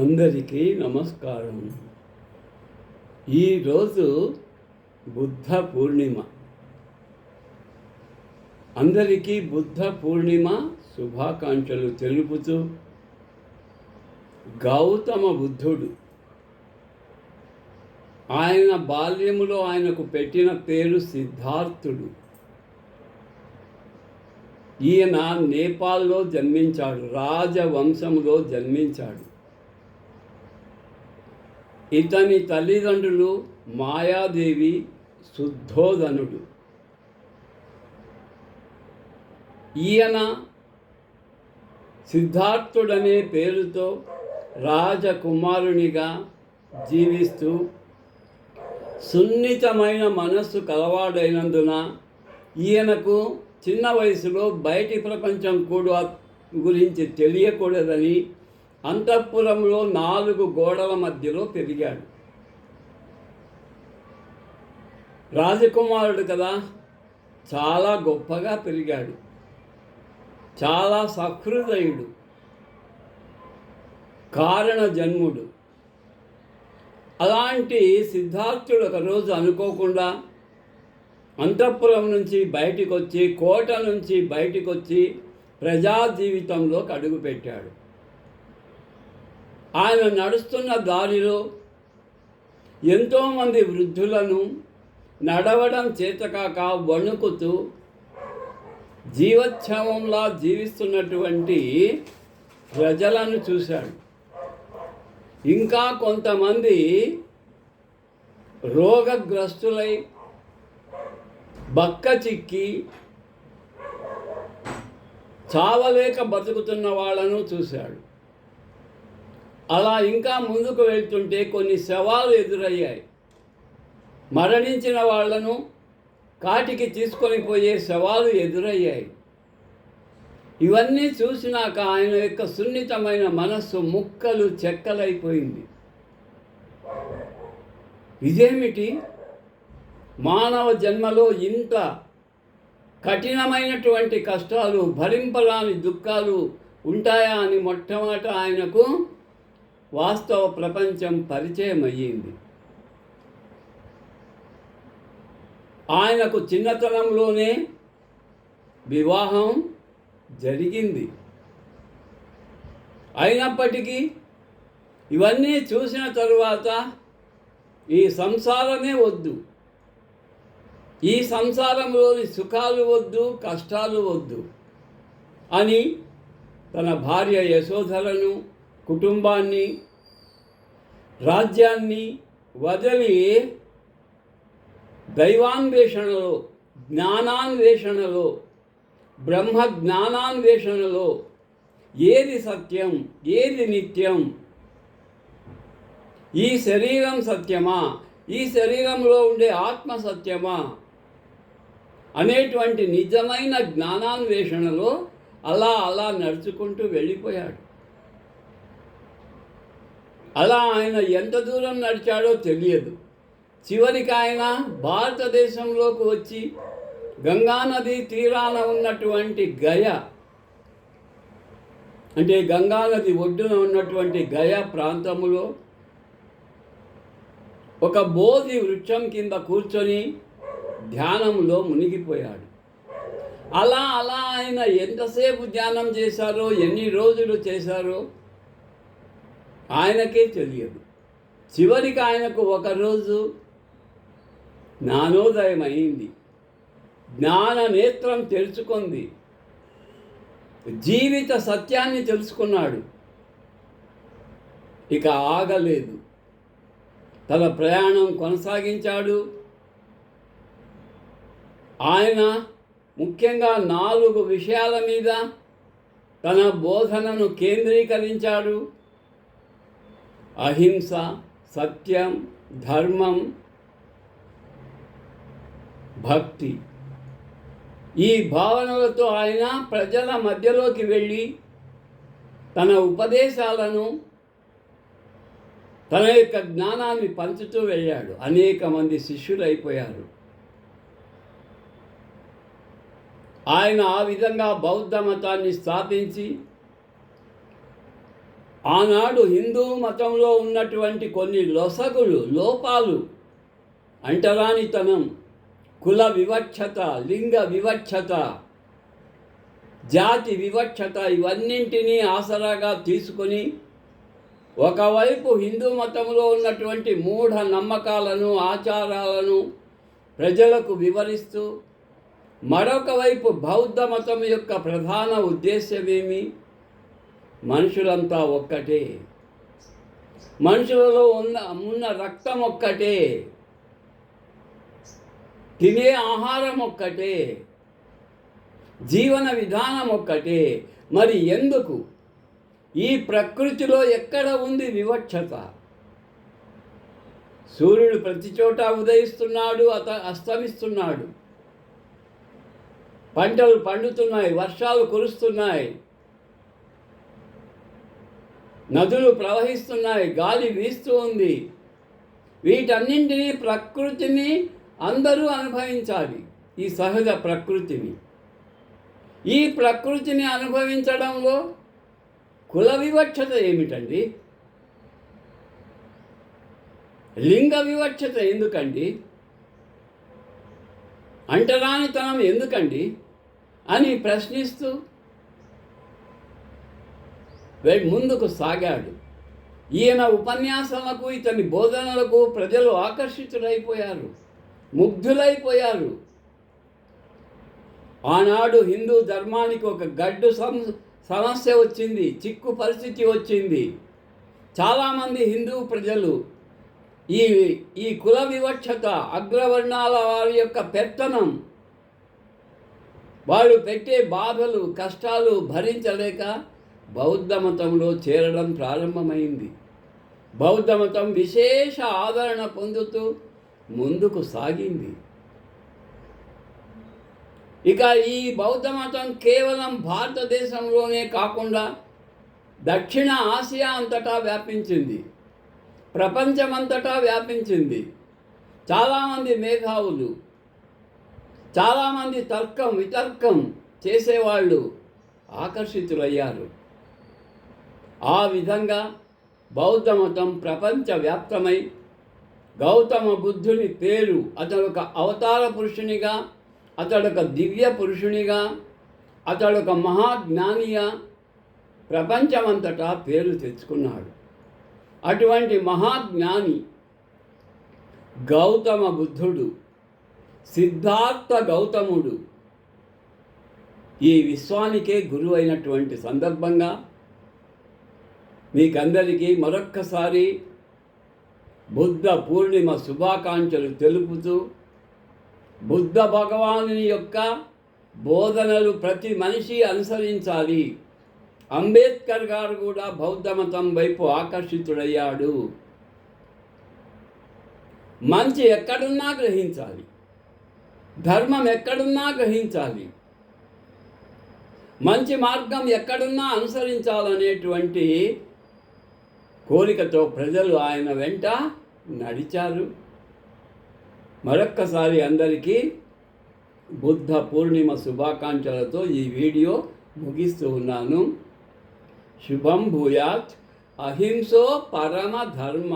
అందరికీ నమస్కారం. ఈరోజు బుద్ధ పూర్ణిమ. అందరికీ బుద్ధ పూర్ణిమ శుభాకాంక్షలు తెలుపుతూ గౌతమ బుద్ధుడు ఆయన బాల్యములో ఆయనకు పెట్టిన పేరు సిద్ధార్థుడు. ఈయన నేపాల్లో జన్మించాడు రాజవంశంలో జన్మించాడు. ఇతని తల్లిదండ్రులు మాయాదేవి శుద్ధోధనుడు ఈయన సిద్ధార్థుడనే పేరుతో రాజకుమారునిగా జీవిస్తూ సున్నితమైన మనస్సు కలవాడైనందున ఈయనకు చిన్న వయసులో బయటి ప్రపంచం కూడా గురించి తెలియకూడదని అంతఃపురంలో నాలుగు గోడల మధ్యలో పెరిగాడు. రాజకుమారుడు కదా చాలా గొప్పగా పెరిగాడు. చాలా సహృదయుడు కారణ జన్ముడు అలాంటి సిద్ధార్థుడు ఒకరోజు అనుకోకుండా అంతఃపురం నుంచి బయటికి వచ్చి కోట నుంచి బయటికి వచ్చి ప్రజా జీవితంలోకి అడుగుపెట్టాడు. ఆయన నడుస్తున్న దారిలో ఎంతోమంది వృద్ధులను నడవడం చేతకాక వణుకుతూ జీవోత్సవంలా జీవిస్తున్నటువంటి ప్రజలను చూశాడు. ఇంకా కొంతమంది రోగగ్రస్తులై బక్క చిక్కి చావలేక బతుకుతున్న వాళ్ళను చూశాడు. అలా ఇంకా ముందుకు వెళ్తుంటే కొన్ని శవాలు ఎదురయ్యాయి. మరణించిన వాళ్ళను కాటికి తీసుకొని పోయే శవాలు ఎదురయ్యాయి. ఇవన్నీ చూసినాక ఆయన యొక్క సున్నితమైన మనస్సు ముక్కలు చెక్కలైపోయింది. ఇదేమిటి? మానవ జన్మలో ఇంత కఠినమైనటువంటి కష్టాలు భరింపరాని దుఃఖాలు ఉంటాయా అని మొట్టమొదట ఆయనకు వాస్తవ ప్రపంచం పరిచయం అయ్యింది ఆయనకు చిన్నతనంలోనే వివాహం జరిగింది. అయినప్పటికీ ఇవన్నీ చూసిన తరువాత ఈ సంసారమే వద్దు. ఈ సంసారంలోని సుఖాలు వద్దు కష్టాలు వద్దు అని తన భార్య యశోధరను కుటుంబాన్ని రాజ్యాన్ని వదిలి దైవాన్వేషణలో జ్ఞానాన్వేషణలో బ్రహ్మ జ్ఞానాన్వేషణలో ఏది సత్యం ఏది నిత్యం? ఈ శరీరం సత్యమా? ఈ శరీరంలో ఉండే ఆత్మ సత్యమా? అనేటువంటి నిజమైన జ్ఞానాన్వేషణలో అలా అలా నడుచుకుంటూ వెళ్ళిపోయాడు. అలా ఆయన ఎంత దూరం నడిచాడో తెలియదు. చివరికి ఆయన భారతదేశంలోకి వచ్చి గంగానది తీరాన ఉన్నటువంటి గయ అంటే గంగానది ఒడ్డున ఉన్నటువంటి గయ ప్రాంతములో ఒక బోధి వృక్షం కింద కూర్చొని ధ్యానంలో మునిగిపోయాడు. అలా అలా ఆయన ఎంతసేపు ధ్యానం చేశారో ఎన్ని రోజులు చేశారో ఆయనకే తెలియదు. చివరికి ఆయనకు ఒకరోజు జ్ఞానోదయం అయింది జ్ఞాన నేత్రం తెలుసుకుంది. జీవిత సత్యాన్ని తెలుసుకున్నాడు. ఇక ఆగలేదు. తన ప్రయాణం కొనసాగించాడు. ఆయన ముఖ్యంగా నాలుగు విషయాల మీద తన బోధనను కేంద్రీకరించాడు. అహింస సత్యం ధర్మం భక్తి. ఈ భావనలతో ఆయన ప్రజల మధ్యలోకి వెళ్ళి తన ఉపదేశాలను తన యొక్క జ్ఞానాన్ని పంచుతూ వెళ్ళాడు. అనేక మంది శిష్యులు అయిపోయారు ఆయన ఆ విధంగా బౌద్ధ మతాన్ని స్థాపించి ఆనాడు హిందూ మతంలో ఉన్నటువంటి కొన్ని లొసగులు లోపాలు అంటరానితనం కుల వివక్షత లింగ వివక్షత జాతి వివక్షత ఇవన్నింటినీ ఆసరాగా తీసుకొని ఒకవైపు హిందూ మతంలో ఉన్నటువంటి మూఢ నమ్మకాలను ఆచారాలను ప్రజలకు వివరిస్తూ మరొక వైపు బౌద్ధ మతం యొక్క ప్రధాన ఉద్దేశ్యమేమి? మనుషులంతా ఒక్కటే. మనుషులలో ఉన్న ఉన్న రక్తం ఒక్కటే. తినే ఆహారం ఒక్కటే. జీవన విధానం ఒక్కటే. మరి ఎందుకు? ఈ ప్రకృతిలో ఎక్కడ ఉంది వివక్షత? సూర్యుడు ప్రతి చోట ఉదయిస్తున్నాడు అత అస్తమిస్తున్నాడు. పంటలు పండుతున్నాయి వర్షాలు కురుస్తున్నాయి. నదులు ప్రవహిస్తున్నాయి గాలి వీస్తూ ఉంది. వీటన్నింటినీ ప్రకృతిని అందరూ అనుభవించాలి ఈ సహజ ప్రకృతిని. ఈ ప్రకృతిని అనుభవించడంలో కుల వివక్షత ఏమిటండి? లింగ వివక్షత ఎందుకండి? అంటరానితనం ఎందుకండి? అని ప్రశ్నిస్తూ ముందుకు సాగాడు. ఈయన ఉపన్యాసాలకు ఇతని బోధనలకు ప్రజలు ఆకర్షితులైపోయారు. ముగ్ధులైపోయారు. ఆనాడు హిందూ ధర్మానికి ఒక గడ్డు సమస్య వచ్చింది చిక్కు పరిస్థితి వచ్చింది. చాలామంది హిందూ ప్రజలు ఈ ఈ కుల వివక్షత అగ్రవర్ణాల వారి యొక్క పెత్తనం వాళ్ళు పెట్టే బాధలు కష్టాలు భరించలేక బౌద్ధ మతంలో చేరడం ప్రారంభమైంది. బౌద్ధ మతం విశేష ఆదరణ పొందుతూ ముందుకు సాగింది. ఇక ఈ బౌద్ధ మతం కేవలం భారతదేశంలోనే కాకుండా దక్షిణ ఆసియా అంతటా వ్యాపించింది. ప్రపంచమంతటా వ్యాపించింది. చాలామంది మేధావులు చాలామంది తర్కం వితర్కం చేసేవాళ్ళు ఆకర్షితులయ్యారు. ఆ విధంగా బౌద్ధ మతం ప్రపంచవ్యాప్తమై గౌతమ బుద్ధుని పేరు అతడు ఒక అవతార పురుషునిగా అతడు ఒక దివ్య పురుషునిగా అతడు ఒక మహాజ్ఞానిగా ప్రపంచమంతటా పేరు తెచ్చుకున్నాడు. అటువంటి మహాజ్ఞాని గౌతమ బుద్ధుడు సిద్ధార్థ గౌతముడు ఈ విశ్వానికే గురువైనటువంటి సందర్భంగా మీకందరికీ మరొక్కసారి బుద్ధ పూర్ణిమ శుభాకాంక్షలు తెలుపుతూ బుద్ధ భగవాను యొక్క బోధనలు ప్రతి మనిషి అనుసరించాలి. అంబేద్కర్ గారు కూడా బౌద్ధ మతం వైపు ఆకర్షితుడయ్యాడు. మంచి ఎక్కడున్నా గ్రహించాలి. ధర్మం ఎక్కడున్నా గ్రహించాలి. మంచి మార్గం ఎక్కడున్నా అనుసరించాలనేటువంటి కోరికతో ప్రజలు ఆయన వెంట నడిచారు. మరొక్కసారి అందరికీ బుద్ధ పూర్ణిమ శుభాకాంక్షలతో ఈ వీడియో ముగిస్తూ ఉన్నాను. శుభం భూయాత్ అహింసో పరమ ధర్మ.